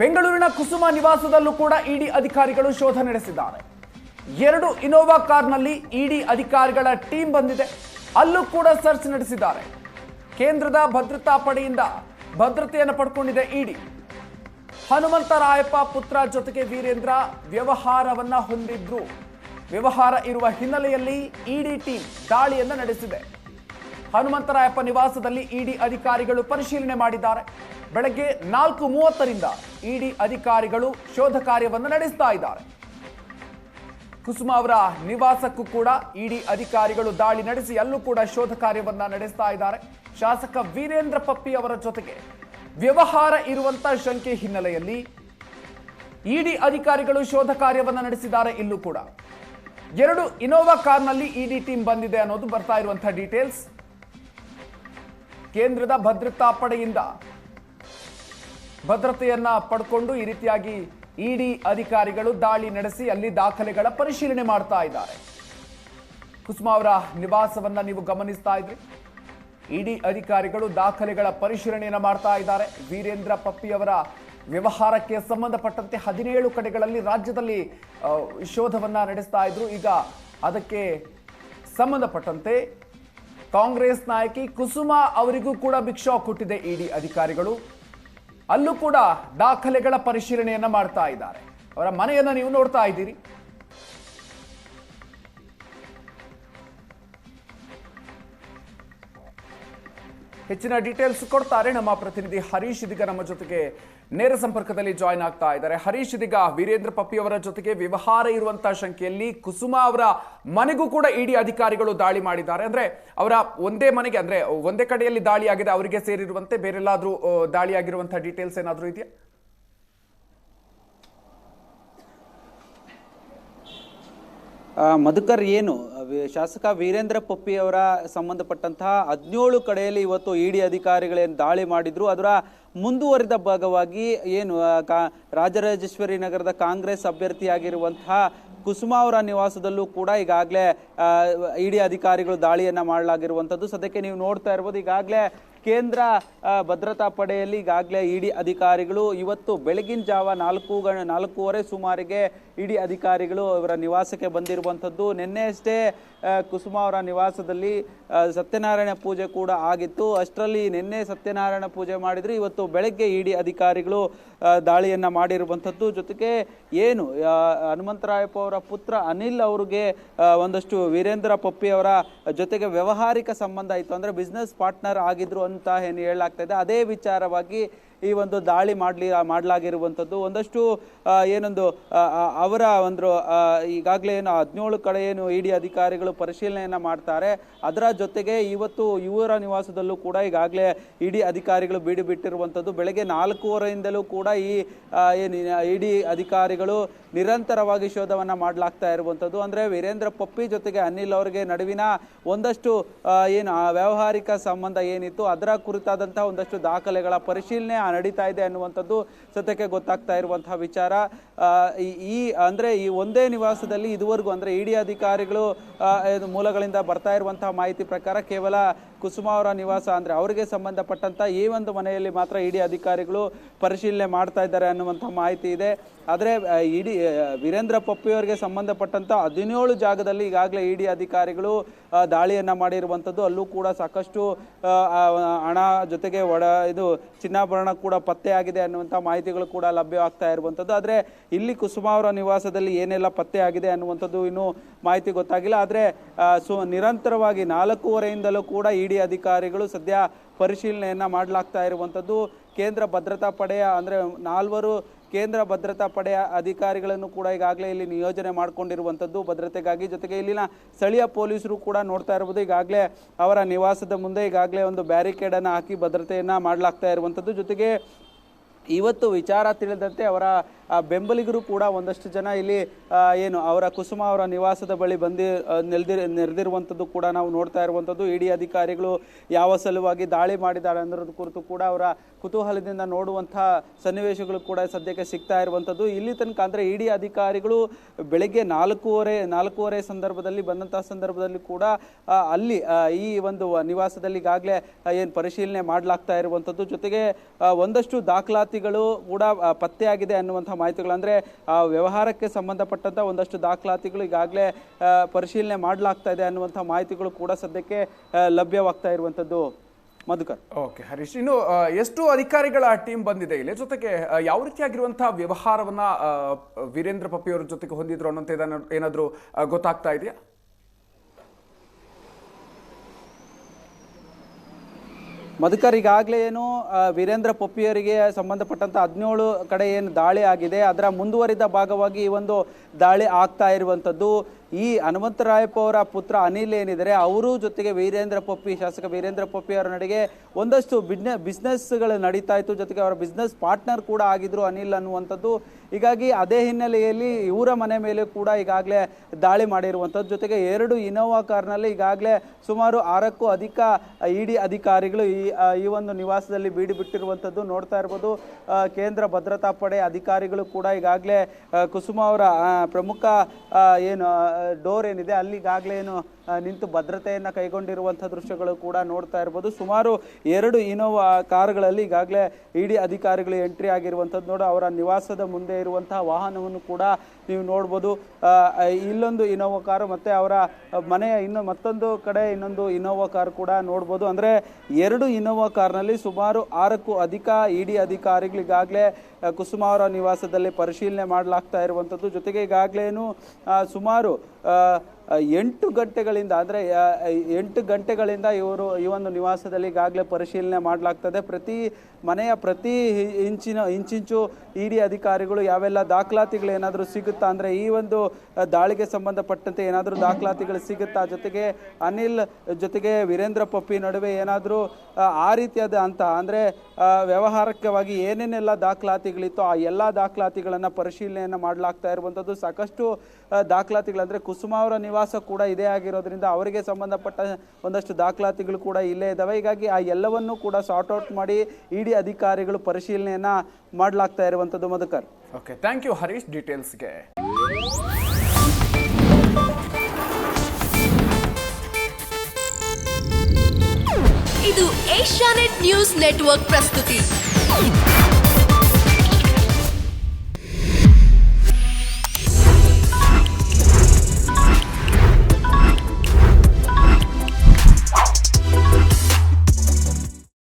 ಬೆಂಗಳೂರಿನ ಕುಸುಮ ನಿವಾಸದಲ್ಲೂ ಕೂಡ ಇಡಿ ಅಧಿಕಾರಿಗಳು ಶೋಧ ನಡೆಸಿದ್ದಾರೆ. ಎರಡು ಇನೋವಾ ಕಾರ್ನಲ್ಲಿ ಇಡಿ ಅಧಿಕಾರಿಗಳ ಟೀಮ್ ಬಂದಿದೆ. ಅಲ್ಲೂ ಕೂಡ ಸರ್ಚ್ ನಡೆಸಿದ್ದಾರೆ. ಕೇಂದ್ರದ ಭದ್ರತಾ ಪಡೆಯಿಂದ ಭದ್ರತೆಯನ್ನು ಪಡ್ಕೊಂಡಿದೆ ಇಡಿ. ಹನುಮಂತರಾಯಪ್ಪ ಪುತ್ರ ಜೊತೆಗೆ ವೀರೇಂದ್ರ ವ್ಯವಹಾರವನ್ನ ಹೊಂದಿದ್ರು. ವ್ಯವಹಾರ ಇರುವ ಹಿನ್ನೆಲೆಯಲ್ಲಿ ಇಡಿ ಟೀಮ್ ದಾಳಿಯನ್ನು ನಡೆಸಿದೆ. ಹನುಮಂತರಾಯಪ್ಪ ನಿವಾಸದಲ್ಲಿ ಇಡಿ ಅಧಿಕಾರಿಗಳು ಪರಿಶೀಲನೆ ಮಾಡಿದ್ದಾರೆ. ಬೆಳಗ್ಗೆ ನಾಲ್ಕು ಮೂವತ್ತರಿಂದ ಇಡಿ ಅಧಿಕಾರಿಗಳು ಶೋಧ ಕಾರ್ಯವನ್ನು ನಡೆಸ್ತಾ ಇದ್ದಾರೆ. ಕುಸುಮ ಅವರ ನಿವಾಸಕ್ಕೂ ಕೂಡ ಇಡಿ ಅಧಿಕಾರಿಗಳು ದಾಳಿ ನಡೆಸಿ ಅಲ್ಲೂ ಕೂಡ ಶೋಧ ಕಾರ್ಯವನ್ನು ನಡೆಸ್ತಾ ಇದ್ದಾರೆ. ಶಾಸಕ ವೀರೇಂದ್ರ ಪಪ್ಪಿ ಅವರ ಜೊತೆಗೆ ವ್ಯವಹಾರ ಇರುವಂತ ಶಂಕೆ ಹಿನ್ನೆಲೆಯಲ್ಲಿ ಇಡಿ ಅಧಿಕಾರಿಗಳು ಶೋಧ ಕಾರ್ಯವನ್ನು ನಡೆಸಿದ್ದಾರೆ ಇಲ್ಲೂ ಕೂಡ. ಎರಡು ಇನೋವಾ ಕಾರ್ನಲ್ಲಿ ಇಡಿ ಟೀಮ್ ಬಂದಿದೆ ಅನ್ನೋದು ಬರ್ತಾ ಇರುವಂತಹ ಡೀಟೇಲ್ಸ್. ಕೇಂದ್ರದ ಭದ್ರತಾ ಪಡೆಯಿಂದ ಭದ್ರತೆಯನ್ನ ಪಡ್ಕೊಂಡು ಈ ರೀತಿಯಾಗಿ ಇಡಿ ಅಧಿಕಾರಿಗಳು ದಾಳಿ ನಡೆಸಿ ಅಲ್ಲಿ ದಾಖಲೆಗಳ ಪರಿಶೀಲನೆ ಮಾಡ್ತಾ ಇದ್ದಾರೆ. ಕುಸುಮಾ ಅವರ ನಿವಾಸವನ್ನ ನೀವು ಗಮನಿಸ್ತಾ ಇದ್ರಿ. ಇಡಿ ಅಧಿಕಾರಿಗಳು ದಾಖಲೆಗಳ ಪರಿಶೀಲನೆಯನ್ನು ಮಾಡ್ತಾ ಇದ್ದಾರೆ. ವೀರೇಂದ್ರ ಪಪ್ಪಿಯವರ ವ್ಯವಹಾರಕ್ಕೆ ಸಂಬಂಧಪಟ್ಟಂತೆ ಹದಿನೇಳು ಕಡೆಗಳಲ್ಲಿ ರಾಜ್ಯದಲ್ಲಿ ಶೋಧವನ್ನ ನಡೆಸ್ತಾ ಇದ್ರು. ಈಗ ಅದಕ್ಕೆ ಸಂಬಂಧಪಟ್ಟಂತೆ ಕಾಂಗ್ರೆಸ್ ನಾಯಕಿ ಕುಸುಮಾ ಅವರಿಗೂ ಕೂಡ ಭಿಕ್ಷಾ ಕೊಟ್ಟಿದೆ ಇಡಿ ಅಧಿಕಾರಿಗಳು. ಅಲ್ಲೂ ಕೂಡ ದಾಖಲೆಗಳ ಪರಿಶೀಲನೆಯನ್ನು ಮಾಡ್ತಾ ಇದ್ದಾರೆ. ಅವರ ಮನೆಯನ್ನ ನೀವು ನೋಡ್ತಾ ಇದ್ದೀರಿ. ಹೆಚ್ಚಿನ ಡೀಟೇಲ್ಸ್ ಕೊಡ್ತಾರೆ ನಮ್ಮ ಪ್ರತಿನಿಧಿ ಹರೀಶ್ ಇದೀಗ ನಮ್ಮ ಜೊತೆಗೆ ನೇರ ಸಂಪರ್ಕದಲ್ಲಿ ಜಾಯ್ನ್ ಆಗ್ತಾ ಇದ್ದಾರೆ. ಹರೀಶ್ ಇದೀಗ ವೀರೇಂದ್ರ ಪಪ್ಪಿ ಅವರ ಜೊತೆಗೆ ವ್ಯವಹಾರ ಇರುವಂತಹ ಶಂಕೆಯಲ್ಲಿ ಕುಸುಮ ಅವರ ಮನೆಗೂ ಕೂಡ ಇಡಿ ಅಧಿಕಾರಿಗಳು ದಾಳಿ ಮಾಡಿದ್ದಾರೆ. ಅಂದ್ರೆ ಅವರ ಒಂದೇ ಮನೆಗೆ, ಅಂದ್ರೆ ಒಂದೇ ಕಡೆಯಲ್ಲಿ ದಾಳಿ ಆಗಿದೆ, ಅವರಿಗೆ ಸೇರಿರುವಂತೆ ಬೇರೆಲ್ಲಾದ್ರೂ ದಾಳಿ ಆಗಿರುವಂತಹ ಡೀಟೇಲ್ಸ್ ಏನಾದರೂ ಇದೆಯಾ? ಮಧುಕರ್ ಏನು ಶಾಸಕ ವೀರೇಂದ್ರ ಪಪ್ಪಿ ಅವರ ಸಂಬಂಧಪಟ್ಟಂತಹ ಹದಿನೇಳು ಕಡೆಯಲ್ಲಿ ಇವತ್ತು ಇಡಿ ಅಧಿಕಾರಿಗಳೇನು ದಾಳಿ ಮಾಡಿದ್ರು. ಅದರ ಮುಂದುವರಿದ ಭಾಗವಾಗಿ ಏನು ಕಾ- ರಾಜರಾಜೇಶ್ವರಿ ನಗರದ ಕಾಂಗ್ರೆಸ್ ಅಭ್ಯರ್ಥಿಯಾಗಿರುವಂತಹ ಕುಸುಮ ಅವರ ನಿವಾಸದಲ್ಲೂ ಕೂಡ ಈಗಾಗಲೇ ಇಡಿ ಅಧಿಕಾರಿಗಳು ದಾಳಿಯನ್ನ ಮಾಡಲಾಗಿರುವಂಥದ್ದು. ಸದ್ಯಕ್ಕೆ ನೀವು ನೋಡ್ತಾ ಇರ್ಬೋದು, ಈಗಾಗಲೇ ಕೇಂದ್ರ ಭದ್ರತಾ ಪಡೆಯಲ್ಲಿ ಈಗಾಗಲೇ ಇಡಿ ಅಧಿಕಾರಿಗಳು ಇವತ್ತು ಬೆಳಗಿನ ಜಾವ ನಾಲ್ಕು ಗಣ, ನಾಲ್ಕೂವರೆ ಸುಮಾರಿಗೆ ಇಡಿ ಅಧಿಕಾರಿಗಳು ಇವರ ನಿವಾಸಕ್ಕೆ ಬಂದಿರುವಂಥದ್ದು. ನಿನ್ನೆಯಷ್ಟೇ ಕುಸುಮ ಅವರ ನಿವಾಸದಲ್ಲಿ ಸತ್ಯನಾರಾಯಣ ಪೂಜೆ ಕೂಡ ಆಗಿತ್ತು. ಅಷ್ಟರಲ್ಲಿ ನಿನ್ನೆ ಸತ್ಯನಾರಾಯಣ ಪೂಜೆ ಮಾಡಿದ್ರು. ಇವತ್ತು ಬೆಳಗ್ಗೆ ಇಡಿ ಅಧಿಕಾರಿಗಳು ದಾಳಿಯನ್ನು ಮಾಡಿರುವಂಥದ್ದು. ಜೊತೆಗೆ ಏನು ಹನುಮಂತರಾಯಪ್ಪ ಅವರ ಪುತ್ರ ಅನಿಲ್ ಅವರಿಗೆ ಒಂದಷ್ಟು ವೀರೇಂದ್ರ ಪಪ್ಪಿ ಅವರ ಜೊತೆಗೆ ವ್ಯವಹಾರಿಕ ಸಂಬಂಧ ಇತ್ತು. ಅಂದರೆ ಬಿಸ್ನೆಸ್ ಪಾರ್ಟ್ನರ್ ಆಗಿದ್ರು ಅಂತ ಏನು ಹೇಳಲಾಗ್ತಾ ಇದೆ. ಅದೇ ವಿಚಾರವಾಗಿ ಈ ಒಂದು ದಾಳಿ ಮಾಡಲಿ, ಮಾಡಲಾಗಿರುವಂಥದ್ದು ಒಂದಷ್ಟು ಏನೊಂದು ಅವರ ಒಂದು ಈಗಾಗಲೇ ಏನು ಹದಿನೇಳು ಕಡೆ ಏನು ಇಡಿ ಅಧಿಕಾರಿಗಳು ಪರಿಶೀಲನೆಯನ್ನು ಮಾಡ್ತಾರೆ. ಅದರ ಜೊತೆಗೆ ಇವತ್ತು ಇವರ ನಿವಾಸದಲ್ಲೂ ಕೂಡ ಈಗಾಗಲೇ ಇಡಿ ಅಧಿಕಾರಿಗಳು ಬೀಡಿ ಬಿಟ್ಟಿರುವಂಥದ್ದು. ಬೆಳಗ್ಗೆ ನಾಲ್ಕೂವರೆಯಿಂದಲೂ ಕೂಡ ಈ ಏನು, ಇಡಿ ಅಧಿಕಾರಿಗಳು ನಿರಂತರವಾಗಿ ಶೋಧವನ್ನು ಮಾಡಲಾಗ್ತಾ ಇರುವಂಥದ್ದು. ಅಂದರೆ ವೀರೇಂದ್ರ ಪಪ್ಪಿ ಜೊತೆಗೆ ಅನಿಲ್ ಅವರಿಗೆ ನಡುವಿನ ಒಂದಷ್ಟು ಏನು ವ್ಯಾವಹಾರಿಕ ಸಂಬಂಧ ಏನಿತ್ತು, ಅದರ ಕುರಿತಾದಂಥ ಒಂದಷ್ಟು ದಾಖಲೆಗಳ ಪರಿಶೀಲನೆ ನಡೀತಾ ಇದೆ ಅನ್ನುವಂಥದ್ದು ಸದ್ಯಕ್ಕೆ ಗೊತ್ತಾಗ್ತಾ ಇರುವಂತಹ ವಿಚಾರ. ಈ- ಅಂದ್ರೆ ಈ ಒಂದೇ ನಿವಾಸದಲ್ಲಿ ಇದುವರೆಗೂ ಅಂದ್ರೆ ಇಡಿ ಅಧಿಕಾರಿಗಳು ಮೂಲಗಳಿಂದ ಬರ್ತಾ ಇರುವಂತಹ ಮಾಹಿತಿ ಪ್ರಕಾರ ಕೇವಲ ಕುಸುಮ ಅವರ ನಿವಾಸ ಅಂದ್ರೆ ಅವರಿಗೆ ಸಂಬಂಧಪಟ್ಟಂತ ಈ ಒಂದು ಮನೆಯಲ್ಲಿ ಮಾತ್ರ ಇಡಿ ಅಧಿಕಾರಿಗಳು ಪರಿಶೀಲನೆ ಮಾಡ್ತಾ ಇದ್ದಾರೆ ಅನ್ನುವಂಥ ಮಾಹಿತಿ ಇದೆ. ಆದರೆ ಇಡಿ ವೀರೇಂದ್ರ ಪಪ್ಪಿ ಅವರಿಗೆ ಸಂಬಂಧಪಟ್ಟಂತ ಹದಿನೇಳು ಜಾಗದಲ್ಲಿ ಈಗಾಗಲೇ ಇಡಿ ಅಧಿಕಾರಿಗಳು ದಾಳಿಯನ್ನ ಮಾಡಿರುವಂಥದ್ದು. ಅಲ್ಲೂ ಕೂಡ ಸಾಕಷ್ಟು ಹಣ ಜೊತೆಗೆ ಒಡ, ಇದು ಚಿನ್ನಾಭರಣ ಕೂಡ ಪತ್ತೆಯಾಗಿದೆ ಅನ್ನುವಂಥ ಮಾಹಿತಿಗಳು ಕೂಡ ಲಭ್ಯವಾಗ್ತಾ ಇರುವಂಥದ್ದು. ಆದರೆ ಇಲ್ಲಿ ಕುಸುಮ ಅವರ ನಿವಾಸದಲ್ಲಿ ಏನೆಲ್ಲ ಪತ್ತೆ ಆಗಿದೆ ಅನ್ನುವಂಥದ್ದು ಇನ್ನೂ ಮಾಹಿತಿ ಗೊತ್ತಾಗಿಲ್ಲ. ಆದರೆ ಸು, ನಿರಂತರವಾಗಿ ನಾಲ್ಕೂವರೆಯಿಂದಲೂ ಕೂಡ ಇಡಿ ಅಧಿಕಾರಿಗಳು ಸದ್ಯ ಪರಿಶೀಲನೆಯನ್ನು ಮಾಡಲಾಗ್ತಾ ಇರುವಂಥದ್ದು. ಕೇಂದ್ರ ಭದ್ರತಾ ಪಡೆಯ ಅಂದರೆ ನಾಲ್ವರು ಕೇಂದ್ರ ಭದ್ರತಾ ಪಡೆಯ ಅಧಿಕಾರಿಗಳನ್ನು ಕೂಡ ಈಗಾಗಲೇ ಇಲ್ಲಿ ನಿಯೋಜನೆ ಮಾಡಿಕೊಂಡಿರುವಂಥದ್ದು ಭದ್ರತೆಗಾಗಿ. ಜೊತೆಗೆ ಇಲ್ಲಿನ ಸ್ಥಳೀಯ ಪೊಲೀಸರು ಕೂಡ ನೋಡ್ತಾ ಇರ್ಬೋದು ಈಗಾಗಲೇ ಅವರ ನಿವಾಸದ ಮುಂದೆ ಈಗಾಗಲೇ ಒಂದು ಬ್ಯಾರಿಕೇಡನ್ನು ಹಾಕಿ ಭದ್ರತೆಯನ್ನು ಮಾಡಲಾಗ್ತಾ ಇರುವಂಥದ್ದು. ಜೊತೆಗೆ ಇವತ್ತು ವಿಚಾರ ತಿಳಿದಂತೆ ಅವರ ಬೆಂಬಲಿಗರು ಕೂಡ ಒಂದಷ್ಟು ಜನ ಇಲ್ಲಿ ಏನು ಅವರ ಕುಸುಮ ಅವರ ನಿವಾಸದ ಬಳಿ ಬಂದಿ ನೆಲ್ದಿ ನೆಲೆದಿರ್, ನೆರೆದಿರುವಂಥದ್ದು ಕೂಡ ನಾವು ನೋಡ್ತಾ ಇರುವಂಥದ್ದು. ಇಡಿ ಅಧಿಕಾರಿಗಳು ಯಾವ ಸಲುವಾಗಿ ದಾಳಿ ಮಾಡಿದ್ದಾರೆ ಅನ್ನೋದ್ರ ಕುರಿತು ಕೂಡ ಅವರ ಕುತೂಹಲದಿಂದ ನೋಡುವಂಥ ಸನ್ನಿವೇಶಗಳು ಕೂಡ ಸದ್ಯಕ್ಕೆ ಸಿಗ್ತಾ ಇರುವಂಥದ್ದು. ಇಲ್ಲಿ ತನಕ ಅಂದರೆ ಇಡಿ ಅಧಿಕಾರಿಗಳು ಬೆಳಗ್ಗೆ ನಾಲ್ಕೂವರೆ ನಾಲ್ಕೂವರೆ ಸಂದರ್ಭದಲ್ಲಿ ಬಂದಂಥ ಸಂದರ್ಭದಲ್ಲಿ ಕೂಡ ಅಲ್ಲಿ ಈ ಒಂದು ನಿವಾಸದಲ್ಲಿ ಈಗಾಗಲೇ ಏನು ಪರಿಶೀಲನೆ ಮಾಡಲಾಗ್ತಾ ಇರುವಂಥದ್ದು. ಜೊತೆಗೆ ಒಂದಷ್ಟು ದಾಖಲಾತಿಗಳು ಕೂಡ ಪತ್ತೆಯಾಗಿದೆ ಅನ್ನುವಂಥ ಮಾಹಿತಿಗಳು ಅಂದರೆ ಆ ವ್ಯವಹಾರಕ್ಕೆ ಸಂಬಂಧಪಟ್ಟಂಥ ಒಂದಷ್ಟು ದಾಖಲಾತಿಗಳು ಈಗಾಗಲೇ ಪರಿಶೀಲನೆ ಮಾಡಲಾಗ್ತಾ ಇದೆ ಅನ್ನುವಂಥ ಮಾಹಿತಿಗಳು ಕೂಡ ಸದ್ಯಕ್ಕೆ ಲಭ್ಯವಾಗ್ತಾ ಇರುವಂಥದ್ದು. ಮಧುಕರ್. ಓಕೆ, ಹರೀಶ್. ಇನ್ನು ಎಷ್ಟು ಅಧಿಕಾರಿಗಳ ಟೀಮ್ ಬಂದಿದೆ ಇಲ್ಲಿ? ಜೊತೆಗೆ ಯಾವ ರೀತಿಯಾಗಿರುವಂತಹ ವ್ಯವಹಾರವನ್ನ ವೀರೇಂದ್ರ ಪಪ್ಪಿಯವರ ಜೊತೆಗೆ ಹೊಂದಿದ್ರು ಅನ್ನೋಂಥ ಏನಾದರೂ ಗೊತ್ತಾಗ್ತಾ ಇದೆಯಾ? ಮಧುಕರ್ ಈಗಾಗಲೇ ಏನು ವೀರೇಂದ್ರ ಪೊಪ್ಪಿಯವರಿಗೆ ಸಂಬಂಧಪಟ್ಟಂತ ಹದಿನೇಳು ಕಡೆ ಏನು ದಾಳಿ ಆಗಿದೆ. ಅದರ ಮುಂದುವರಿದ ಭಾಗವಾಗಿ ಈ ಒಂದು ದಾಳಿ ಆಗ್ತಾ ಇರುವಂಥದ್ದು. ಈ ಹನುಮಂತರಾಯಪ್ಪ ಅವರ ಪುತ್ರ ಅನಿಲ್ ಏನಿದ್ದಾರೆ, ಅವರು ಜೊತೆಗೆ ವೀರೇಂದ್ರ ಪೊಪ್ಪಿ, ಶಾಸಕ ವೀರೇಂದ್ರ ಪೊಪ್ಪಿ ಅವರ ನಡೆಗೆ ಒಂದಷ್ಟು ಬಿಸ್ನೆ ಬಿಸ್ನೆಸ್ಗಳು ನಡೀತಾ ಇತ್ತು. ಜೊತೆಗೆ ಅವರ ಬಿಸ್ನೆಸ್ ಪಾರ್ಟ್ನರ್ ಕೂಡ ಆಗಿದ್ರು ಅನಿಲ್ ಅನ್ನುವಂಥದ್ದು. ಹೀಗಾಗಿ ಅದೇ ಹಿನ್ನೆಲೆಯಲ್ಲಿ ಇವರ ಮನೆ ಮೇಲೆ ಕೂಡ ಈಗಾಗಲೇ ದಾಳಿ ಮಾಡಿರುವಂಥದ್ದು. ಜೊತೆಗೆ ಎರಡು ಇನೋವಾ ಕಾರ್ನಲ್ಲಿ ಈಗಾಗಲೇ ಸುಮಾರು ಆರಕ್ಕೂ ಅಧಿಕ ಇಡಿ ಅಧಿಕಾರಿಗಳು ಈ ಈ ಒಂದು ನಿವಾಸದಲ್ಲಿ ಬೀಡಿ ಬಿಟ್ಟಿರುವಂಥದ್ದು ನೋಡ್ತಾ ಇರ್ಬೋದು. ಕೇಂದ್ರ ಭದ್ರತಾ ಪಡೆ ಅಧಿಕಾರಿಗಳು ಕೂಡ ಈಗಾಗಲೇ ಕುಸುಮ ಅವರ ಪ್ರಮುಖ ಏನು ಡೋರ್ ಏನಿದೆ ಅಲ್ಲಿ ಈಗಾಗಲೇ ಏನು ನಿಂತು ಭದ್ರತೆಯನ್ನು ಕೈಗೊಂಡಿರುವಂಥ ದೃಶ್ಯಗಳು ಕೂಡ ನೋಡ್ತಾ ಇರ್ಬೋದು. ಸುಮಾರು ಎರಡು ಇನೋವಾ ಕಾರುಗಳಲ್ಲಿ ಈಗಾಗಲೇ ಇಡಿ ಅಧಿಕಾರಿಗಳು ಎಂಟ್ರಿ ಆಗಿರುವಂಥದ್ದು ನೋಡು, ಅವರ ನಿವಾಸದ ಮುಂದೆ ಇರುವಂತಹ ವಾಹನವನ್ನು ಕೂಡ ನೀವು ನೋಡ್ಬೋದು. ಇಲ್ಲೊಂದು ಇನೋವಾ ಕಾರು ಮತ್ತು ಅವರ ಮನೆಯ ಇನ್ನು ಮತ್ತೊಂದು ಕಡೆ ಇನ್ನೊಂದು ಇನೋವಾ ಕಾರ್ ಕೂಡ ನೋಡ್ಬೋದು. ಅಂದರೆ ಎರಡು ಇನೋವಾ ಕಾರ್ನಲ್ಲಿ ಸುಮಾರು ಆರಕ್ಕೂ ಅಧಿಕ ಇಡಿ ಅಧಿಕಾರಿಗಳು ಈಗಾಗಲೇ ಕುಸುಮ ಅವರ ನಿವಾಸದಲ್ಲಿ ಪರಿಶೀಲನೆ ಮಾಡಲಾಗ್ತಾ ಇರುವಂಥದ್ದು. ಜೊತೆಗೆ ಈಗಾಗಲೇನು ಸುಮಾರು ಎಂಟು ಗಂಟೆಗಳಿಂದ, ಅಂದರೆ ಎಂಟು ಗಂಟೆಗಳಿಂದ ಇವರು ಈ ಒಂದು ನಿವಾಸದಲ್ಲಿ ಈಗಾಗಲೇ ಪರಿಶೀಲನೆ ಮಾಡಲಾಗ್ತದೆ. ಪ್ರತಿ ಮನೆಯ ಪ್ರತಿ ಇಂಚಿನ, ಇಂಚಿಂಚು ಇ ಡಿ ಅಧಿಕಾರಿಗಳು ಯಾವೆಲ್ಲ ದಾಖಲಾತಿಗಳು ಏನಾದರೂ ಸಿಗುತ್ತಾ, ಅಂದರೆ ಈ ಒಂದು ದಾಳಿಗೆ ಸಂಬಂಧಪಟ್ಟಂತೆ ಏನಾದರೂ ದಾಖಲಾತಿಗಳು ಸಿಗುತ್ತಾ? ಜೊತೆಗೆ ಅನಿಲ್, ಜೊತೆಗೆ ವೀರೇಂದ್ರ ಪಪ್ಪಿ ನಡುವೆ ಏನಾದರೂ, ಆ ರೀತಿಯಾದ ಅಂತ, ಅಂದರೆ ವ್ಯವಹಾರಕವಾಗಿ ಏನೇನೆಲ್ಲ ದಾಖಲಾತಿಗಳಿತ್ತು ಆ ಎಲ್ಲ ದಾಖಲಾತಿಗಳನ್ನು ಪರಿಶೀಲನೆಯನ್ನು ಮಾಡಲಾಗ್ತಾ ಇರುವಂಥದ್ದು ಸಾಕಷ್ಟು ದಾಖಲಾತಿಗಳಂದರೆ ಕುಸುಮ ಅವರ ನಿವಾಸ ಕೂಡ ಇದೇ ಆಗಿರೋದ್ರಿಂದ ಅವರಿಗೆ ಸಂಬಂಧಪಟ್ಟ ಒಂದಷ್ಟು ದಾಖಲಾತಿಗಳು ಕೂಡ ಇಲ್ಲೇ ಇದ್ದಾವೆ ಹೀಗಾಗಿ ಆ ಎಲ್ಲವನ್ನೂ ಕೂಡ ಸಾರ್ಟ್ ಔಟ್ ಮಾಡಿ ಇಡಿ ಅಧಿಕಾರಿಗಳು ಪರಿಶೀಲನೆಯನ್ನು ಮಾಡಲಾಗ್ತಾ ಇರುವಂಥದ್ದು Madhukar. Okay thank you Harish ಡೀಟೇಲ್ಸ್ಗೆ ಇದು ಏಷ್ಯಾನೆಟ್ ನ್ಯೂಸ್ ನೆಟ್ವರ್ಕ್ ಪ್ರಸ್ತುತಿ.